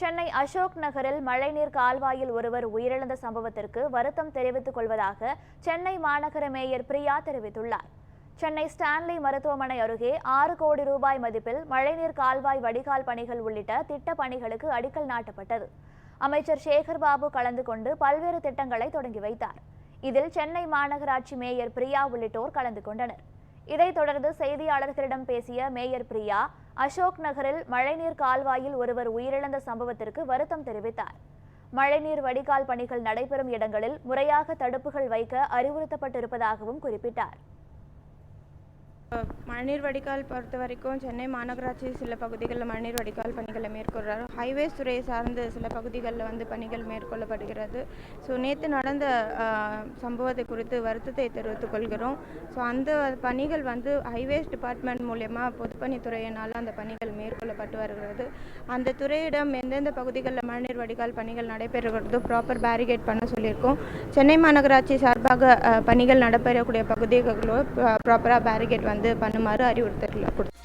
சென்னை அசோக் நகரில் மழைநீர் கால்வாயில் ஒருவர் உயிரிழந்த சம்பவத்திற்கு வருத்தம் தெரிவித்துக் கொள்வதாக சென்னை மாநகர மேயர் பிரியா தெரிவித்துள்ளார். சென்னை ஸ்டான்லி மருத்துவமனை அருகே ஆறு கோடி ரூபாய் மதிப்பில் மழைநீர் கால்வாய் வடிகால் பணிகள் உள்ளிட்ட திட்ட பணிகளுக்கு அடிக்கல் நாட்டப்பட்டது. அமைச்சர் சேகர் பாபு கலந்து கொண்டு பல்வேறு திட்டங்களை தொடங்கி வைத்தார். இதில் சென்னை மாநகராட்சி மேயர் பிரியா உள்ளிட்டோர் கலந்து கொண்டனர். இதைத் தொடர்ந்து செய்தியாளர்களிடம் பேசிய மேயர் பிரியா அசோக் நகரில் மழைநீர் கால்வாயில் ஒருவர் உயிரிழந்த சம்பவத்திற்கு வருத்தம் தெரிவித்தார். மழைநீர் வடிகால் பணிகள் நடைபெறும் இடங்களில் முறையாக தடுப்புகள் வைக்க அறிவுறுத்தப்பட்டிருப்பதாகவும் குறிப்பிட்டார். மழைநீர் வடிகால் பொறுத்த வரைக்கும் சென்னை மாநகராட்சி சில பகுதிகளில் மழைநீர் வடிகால் பணிகளை மேற்கொள்கிறார் ஹைவேஸ் துறையை சார்ந்த சில பகுதிகளில் வந்து பணிகள் மேற்கொள்ளப்படுகிறது. ஸோ நேற்று நடந்த சம்பவத்தை குறித்து வருத்தத்தை தெரிவித்துக் கொள்கிறோம். ஸோ அந்த பணிகள் வந்து ஹைவேஸ் டிபார்ட்மெண்ட் மூலயமா பொதுப்பணித்துறையினால் அந்த பணிகள் மேற்கொள்ளப்பட்டு வருகிறது. அந்த துறையிடம் எந்தெந்த பகுதிகளில் மழைநீர் வடிகால் பணிகள் நடைபெறுகிறதோ ப்ராப்பர் பேரிகேட் பண்ண சொல்லியிருக்கோம். சென்னை மாநகராட்சி சார்பாக பணிகள் நடைபெறக்கூடிய பகுதிகளோ ப்ராப்பராக பேரிகேட் வந்து பண்ணுமாறு அறிவுறுத்தல் கொடுத்தோம்